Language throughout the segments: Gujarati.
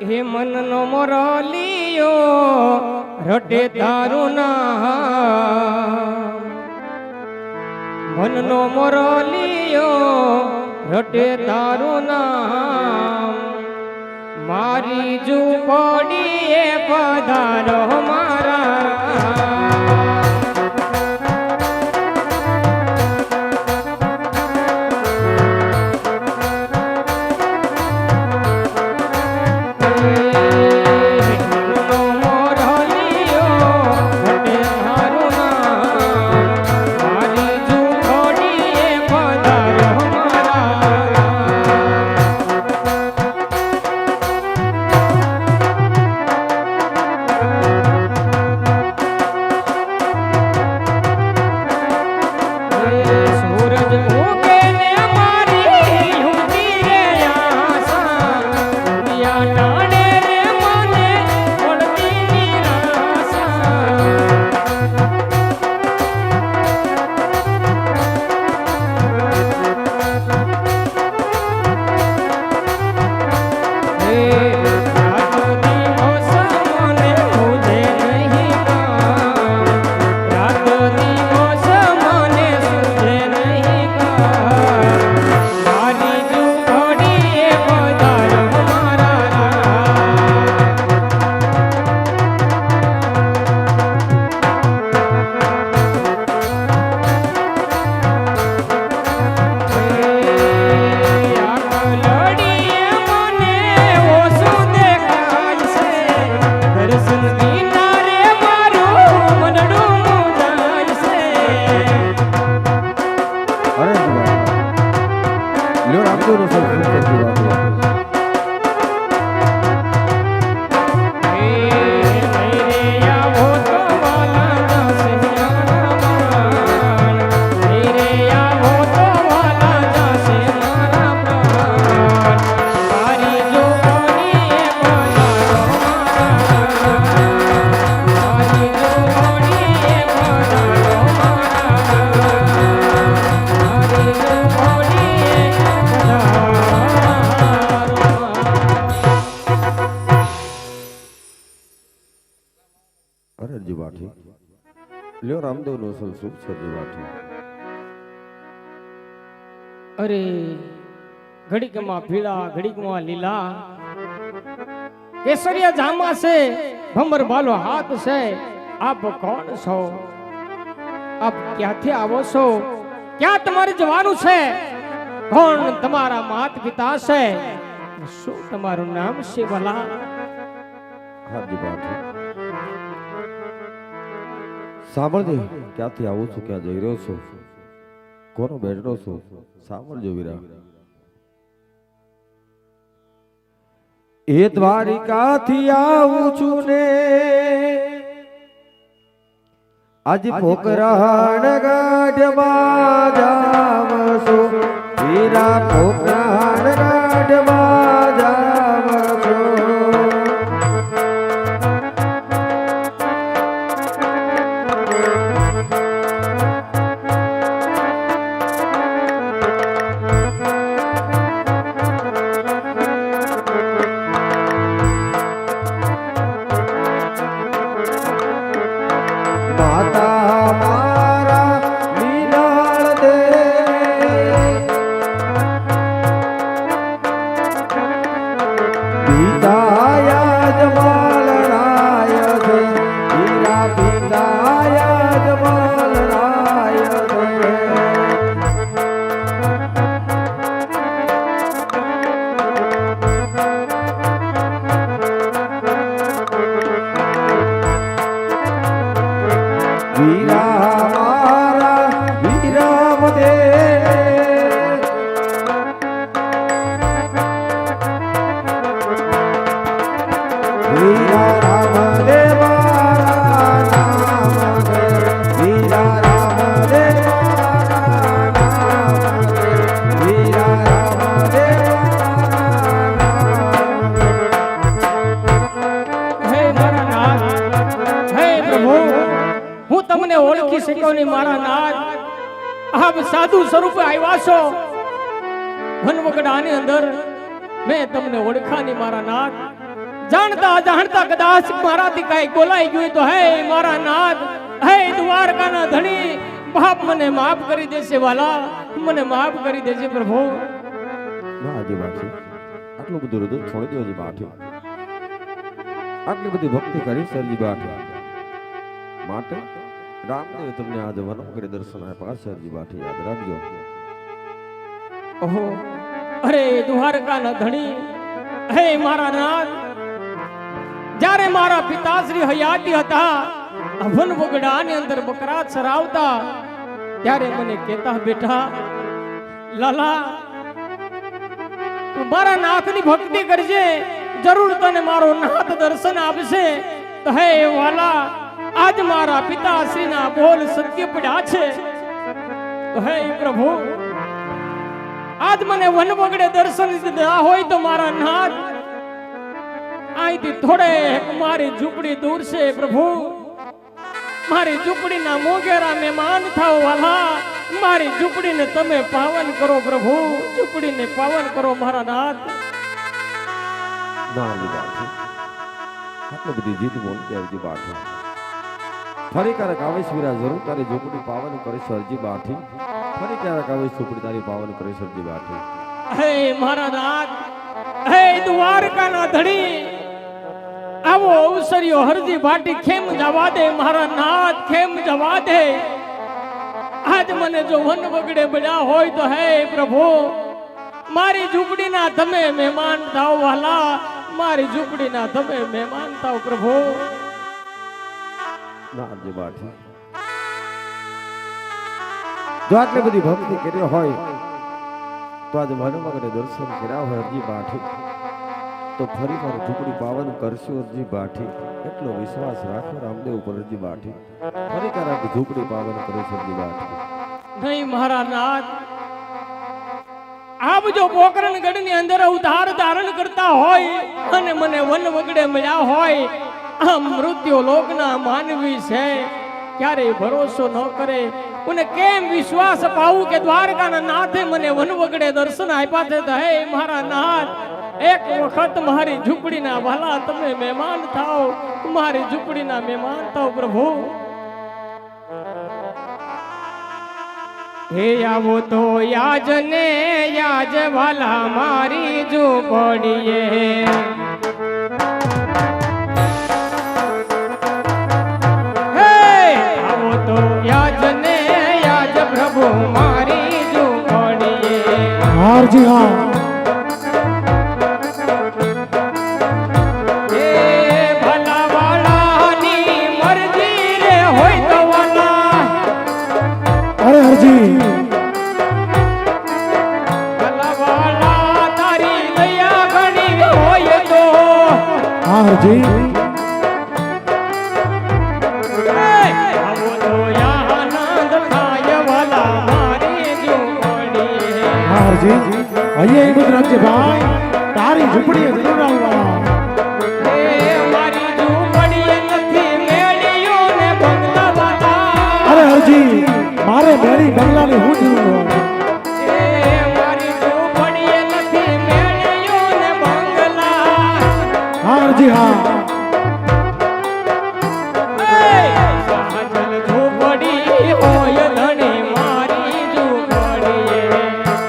હે મનનો મોરલીયો, રટે તારું નામ. મનનો મોરલીયો, રટે તારું નામ. મારી ઝૂંપડીએ પધારો મારા. શુભ છે અરે, ઘડીકમાં પીળા, ઘડીકમાં લીલા. કેસરિયા જામા છે, ભમર બાલો હાથ છે. આપ કોણ છો? આપ ક્યાંથી આવો છો? ક્યાં તમારે જવાનું છે? કોણ તમારા માત પિતા છે? શું તમારું નામ છે, ભલા? હા જીવાઠી સાંભળજે ક્યાંથી આવું છું ક્યાં જઈ રહ્યો છું? કોનો બેઠો છું? સાંભળજો વીરા. એ દ્વારિકાથી આવું છું ને. આજ પોકરાણ ગાઢમાં જાવ છું. વીરા પોકરાણ ગાઢમાં આપ સાધુ સ્વરૂપે આવ્યા છો? વનવગડાની અંદર મેં તમને ઓળખાની મારા નાથ જાણતા જાણતા કદાચ મારાથી કઈ બોલાઈ ગયું તો, હે મારા નાથ હે દ્વારકાના ધણી, બાપ મને માફ કરી દેશે વાલા, મને માફ કરી દેશે પ્રભુ. હજી બાકી આટલું બધું હૃદય છોડી દો હજી બાકી આટલી બધી ભક્તિ કરી સરજી બાઠી માટે રામદેવ તમને આજે વનમ કરી દર્શન આપ્યા સરજી બાઠી યાદ રાખજો. ઓહો, અરે દ્વારકાના ધણી, હે મારા નાથ, જ્યારે મારા પિતાશ્રી હયાતી હતા વન વગડાની અંદર બકરા ચરાવતા, ત્યારે મને કહેતા બેટા, લાલા, તું મારા નાથની ભક્તિ કરજે, જરૂર તને મારો નાથ દર્શન આપશે. તો હે વાલા આજ મારા પિતાશ્રીના બોલ સત્ય પડ્યા છે. તો હે પ્રભુ, આજ મને વન વગડે દર્શન દીધા હોય તો મારા નાથ અહીંથી થોડે મારી ઝૂંપડી દૂર છે પ્રભુ. મારી ઝૂંપડીના મોગેરા મહેમાન થાવ વાલા. મારી ઝૂંપડીને તમે પાવન કરો પ્રભુ. ઝૂંપડીને પાવન કરો મારા નાથ ના લીધા આટલી બધી જીત બોલતી આવતી બાઠી ફરી ક્યારેક આવીશ વીરા જરૂર તારી ઝૂંપડી પાવન કરે સરજી બાઠી. ફરી ક્યારેક આવીશ ઝૂંપડી તારી પાવન કરે સરજી બાઠી. હે નાથ હે દ્વારકાના ધણી, આવો અવસર્યો હરજી ભાટી ખેમ જવા દે મારા નાથ ખેમ જવા દે? આજ મને જો વન વગડે બળ્યા હોય તો હે પ્રભુ, મારી ઝૂંપડીના તમે મહેમાન થાવ વાલા, મારી ઝૂંપડીના તમે મહેમાન થાવ પ્રભુ. ના હજી બાઠી જો આટલી બધી ભક્તિ કરી હોય, તો આજે મનમગને દર્શન કર્યા હોય હરજી બાઠી. તો ફરી મારું ઝૂંપડી પાવન કરશો હરજી બાઠી. એટલો વિશ્વાસ રાખો રામદેવ ઉપર હરજી બાઠી. ફરી ક્યારેક ઝૂંપડી પાવન કરે છે બાઠી. નહીં મારા નાથ, આપ જો પોકરણગઢની અંદર અવતાર ધારણ કરતા હોય અને મને વન વગડે મળ્યા હોય આ મૃત્યુ લોકના માનવી છે. ક્યારેય ભરોસો ન કરે. મને કેમ વિશ્વાસ પાવું કે દ્વારકાના નાથે મને વન વગડે દર્શન આપ્યા છે તો હે મારા નાથ, એક વખત મારી ઝૂંપડીના ભલા તમે મહેમાન થાઓ, મારી ઝૂંપડીના મહેમાન થાઓ પ્રભુ. હે આવો તો યાજને યાજ ભલા મારી ઝૂંપડીએ. હારજી હા હરજી મારે મેરી બંગલાની હું હોય? હે બંગલા.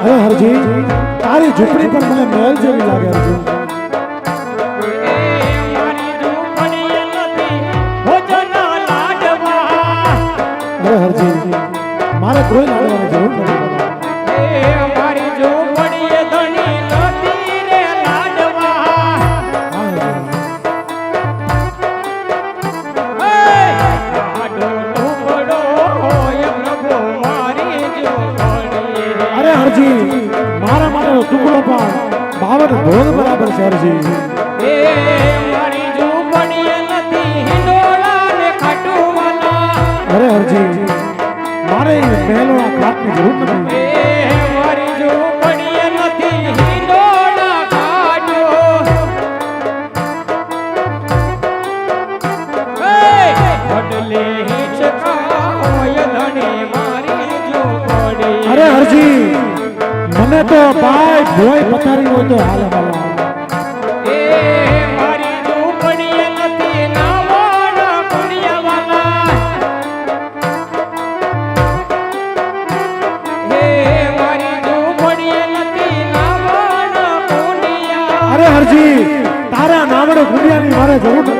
હા હરજી, તારી ઝૂંપડી પણ મને મહેલ જેવી લાગે હરજી હરજી મારા માટેનો ટુકડો પણ બાવન ભોગ બરાબર છે હરજી એ મારી ઝૂંપડીએ નથી હિંડોળા ને ખાટુવાલા. અરે હરજી મારે મહેલોના ખાટની જરૂર નથી. તારા નામડે ગુડિયાની મારે જરૂર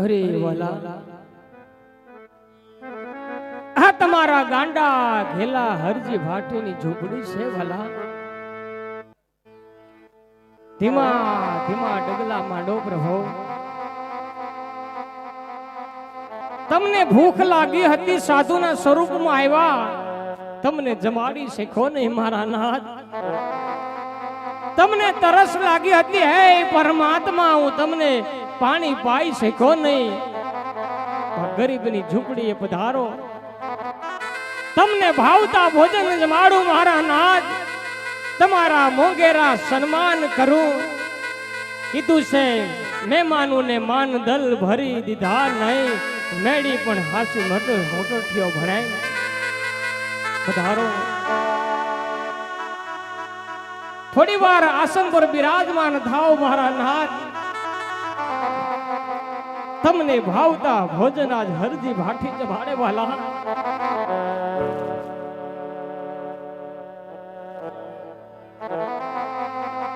અરે વાલા. આ તમારા ગાંડા ઘેલા હરજી ભાટીની ઝૂંપડી છે વાલા. ધીમા ધીમા ડગલા માંડો પ્રભુ તમને ભૂખ લાગી હતી સાધુના સ્વરૂપમાં આવ્યા. તમને જમાડી શીખો નહીં મારા નાથ. તમને તરસ લાગી હતી, હે પરમાત્મા, હું તમને પાણી પાઈ શક્યો નહીં. ગરીબની ઝૂંપડીએ પધારો. તમને ભાવતા ભોજન જમાડું મારા નાથ. તમારા મોગેરા સન્માન કરું. કીધું છે મહેમાનોને માન દલ ભરી દીધા નહીં. મેળી પણ હાસી મટ થયો ભણાય. પધારો. થોડી વાર આસન પર બિરાજમાન થાવ મારા નાથ. તમને ભાવતા ભોજન આજ હરજી ભાઠી ચભાડે વાલા.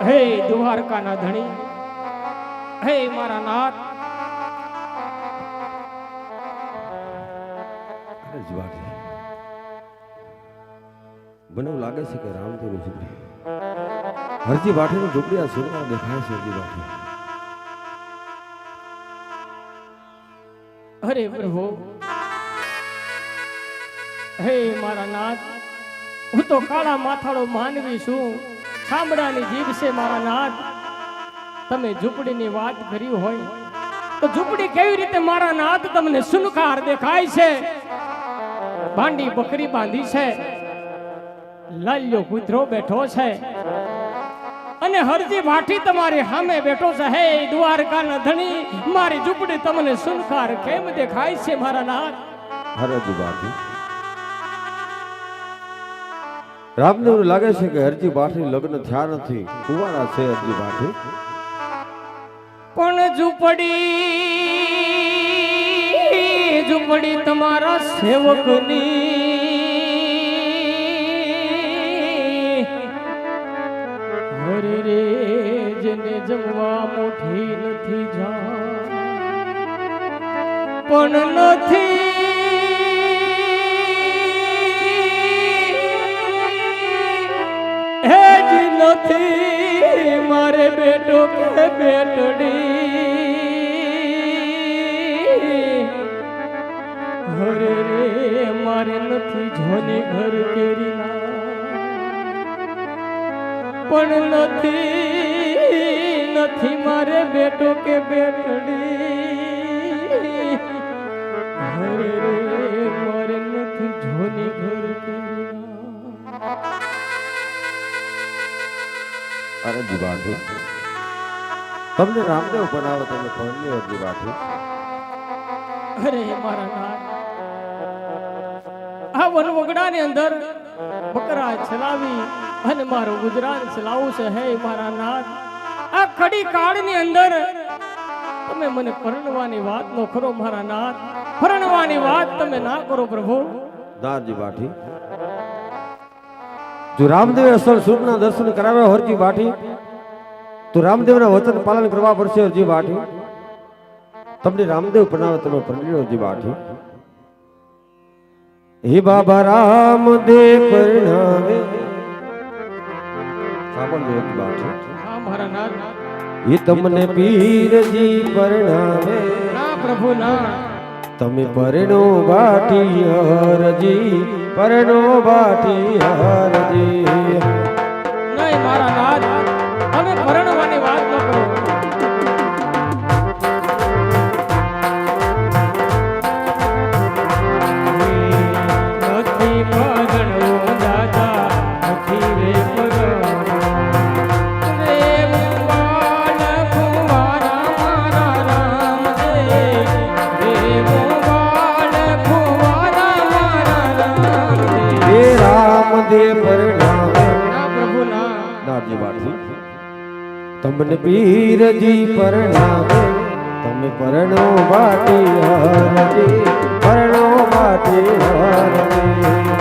હે દ્વારકાના ધણી, હે મારા નાથ. મને એવું લાગે છે કે રામદેવની ઝૂંપડી. હરજી ભાટીની ઝૂંપડી આ સુરમાં દેખાય છે હરજી ભાટી અરે પ્રભુ. હે મારા નાથ, હું તો કાળા માથાળો માનવી છું. ચામડાની જીભ છે મારા નાથ. તમે ઝૂંપડીની વાત કરી હોય, તો ઝૂંપડી કેવી રીતે મારા નાથ તમને સુનકાર દેખાય છે? ભાંડી બકરી બાંધી છે. લાલ્યો કૂતરો બેઠો છે. અને હરજી ભાઠી તમારી સામે બેઠો છે. હે દ્વારકાના ધણી મારી ઝૂંપડી તમને સુનખાર કેમ દેખાય છે મારા નાથ? હરજી ભાઠી રામને એવું લાગે છે કે હરજી ભાઠી લગ્ન થયા નથી. કુવારા છે હરજી ભાઠી પણ ઝૂંપડી ઝૂંપડી તમારા સેવકની જમવા મોઠી નથી જા પણ નથી. હે જ નથી મારે બેટો કે બેટડી. હરે રે મારે નથી જોની ઘર કેરી પણ નથી નથી મારે બેટો કે બેટડી. હરે રે મારે નથી જોની ઘર કેરીના હરજી તમને રામદેવ બનાવો તમે ભણલી હરજી બાઠી અરે મારા નાથ. આ વનવગડાની અંદર બકરા ચલાવી અને મારું ગુજરાન ચલાવું છે. હે મારા નાથ. આ ખડી કાળની અંદર તમે મને પરણવાની વાત નો કરો મારા નાથ. પરણવાની વાત તમે ના કરો પ્રભુ. નારજી બાઠી જો રામદેવે અસલ સુખના દર્શન કરાવ્યા હરજી બાઠી તો રામદેવના વચન પાલન કરવા પડશે હરજી બાઠી તમને રામદેવ બનાવે તમે પરણ્યો હરજી બાઠી હે બાબા રામદેવ પરણાવે. સાંભળજો હરજી બાઠી એ તમને પીરજી પરણાવે. ના પ્રભુ ના. તમે પરણો બાટી હરજી પરણો બાટી હરજી. નહીં મારા નાથ તમે પરણવાની તમને પીરજી પરણાવે. તમે પરણો બાટી હરજી પરણો બાટી હરજી.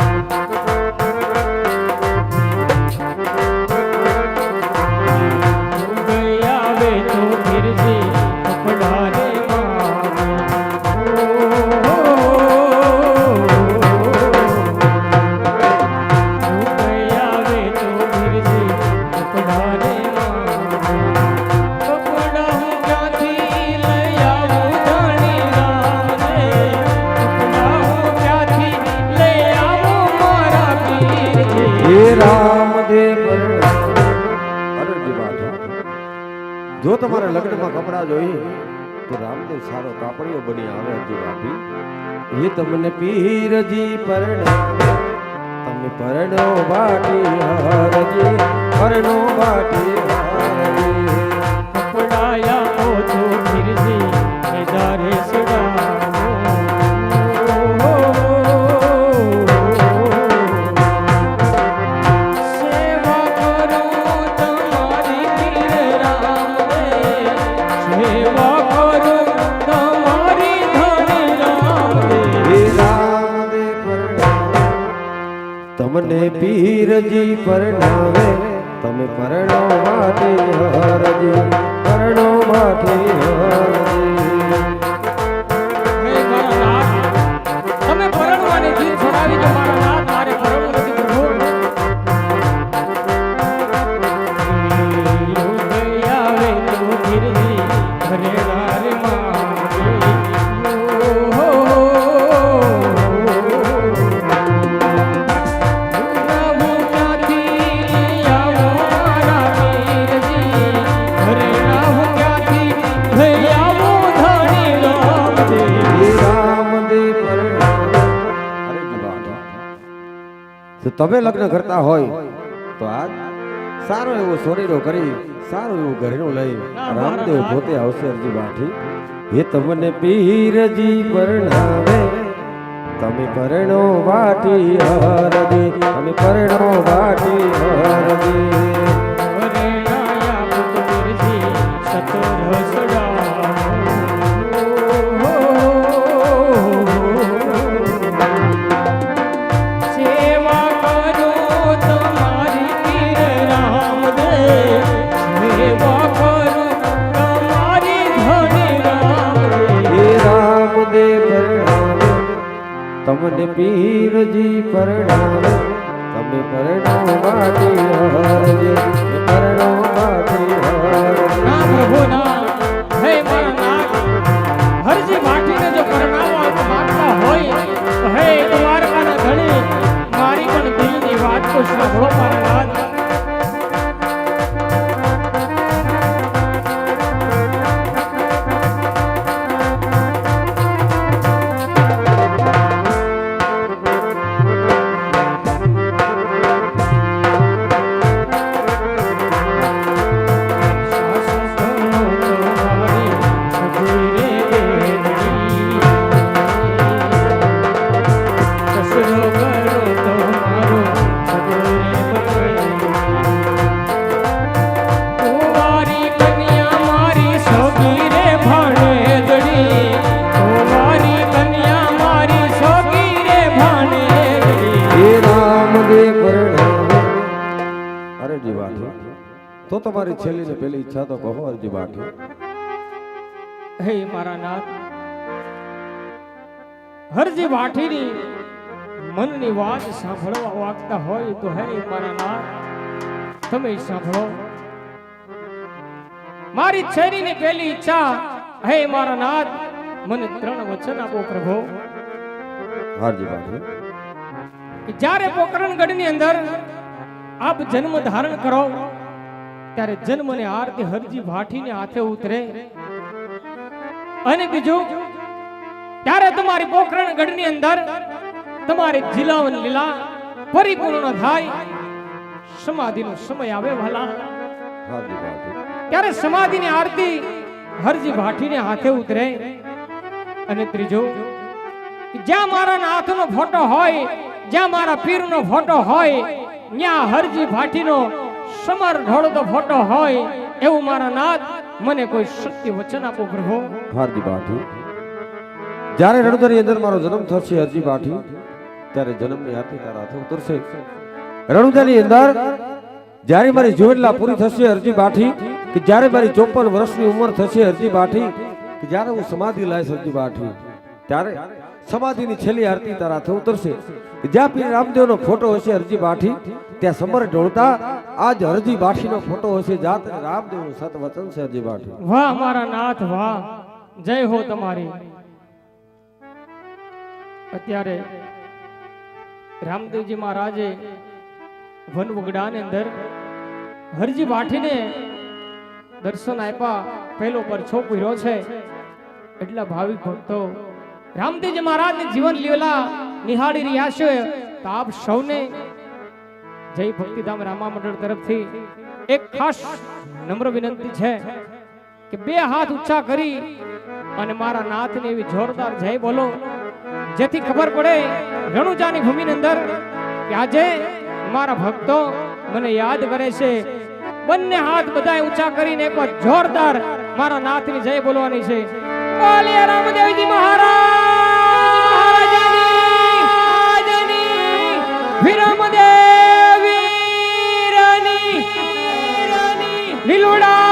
એ તમને પીરજી પરણાવે તમે પરણો બાટી હરજી પરણો બાટી હરજી. તમે લગ્ન કરતા હોય, તો આ સારો એવો સોનેરો કરી, સારું એવું ઘરેણું લઈ, રામદેવ પોતે આવશે અરજી બાઠી એ તમને પીરજી પરણાવે તમે પરણો વાટી હરજી, તમે પરણો વાટી હરજી. પરણાવે. તમે પરણો વાટી હરજી. તો છેલ્લી ને પેલી ઈચ્છા તો કહો અરજી બાકી. હે મારા નાથ હરજી વાઠીની મનની વાત સાંભળવા વાગતા હોય તો હે મારા નાથ તમે સાંભળો. મારી છેરીની પેલી ઈચ્છા હે મારા નાથ મને ત્રણ વચન આપો પ્રભુ. હાજી વાઠી કે જ્યારે પોકરણગઢની અંદર આપ જન્મ ધારણ કરો ત્યારે જન્મને આરતી હરજી ભાઠીને હાથે ઉતરે. અને બીજું ત્યારે તમારી પોખરણ ગઢની અંદર તમારી જીલાવન લીલા પરિપૂર્ણ થાય. સમાધિનો સમય આવે ભલા ત્યારે સમાધિની આરતી હરજી ભાઠીને હાથે ઉતરે. અને ત્રીજો જ્યાં મારા નાથનો ફોટો હોય જ્યાં મારા પીરનો ફોટો હોય ત્યાં હરજી ભાટીનો સમર ઢોળતો ફોટો હોય એવું મારા નાથ મને કોઈ સત્ય વચન આપો પ્રભુ. હાર્દિક બાઠી જ્યારે રણધરની અંદર મારો જન્મ થશે, હરજી બાઠી ત્યારે જન્મની આરતી તારા હાથે ઉતરશે. રણુદાની અંદર જ્યારે મારી જીવનલા પૂરી થશે અરજી બાઠી કે જ્યારે મારી ચોપન વર્ષની ઉંમર થશે, હરજી બાઠી કે જ્યારે હું સમાધિ લાવીશ હરજી બાઠી ત્યારે સમાધિની છેલ્લી આરતી તારા ઉતરશે. જ્યાં પીર રામદેવનો ફોટો હશે હરજી બાઠી, ત્યાં સમર ઢોળતા આજ હરજી બાઠીનો ફોટો હશે. જાત રામદેવનું સત વચન છે હરજી બાઠી. વાહ મારા નાથ, વાહ. જય હો તમારી. અત્યારે રામદેવજી મહારાજે વન વગડાની અંદર હરજી બાઠીને દર્શન આપ્યા. પહેલો પરછો પૂર્યો છે. એટલા ભાવિક ભક્તો રામદેવજી મહારાજની જીવન લીલા નિહાળી રહ્યા છે તો આપ સૌને જય ભક્તિધામ રામા મંડળ તરફથી એક ખાસ નમ્ર વિનંતી છે કે બે હાથ ઊંચા કરી અને મારા નાથને એવી જોરદાર જય બોલો, જેથી ખબર પડે રણુજાની ભૂમિની અંદર કે આજે મારા ભક્તો મને યાદ કરે છે. બંને હાથ બધા ઊંચા કરીને એક જોરદાર મારા નાથની જય બોલવાની છે. બોલીએ રામદેવ கையுடா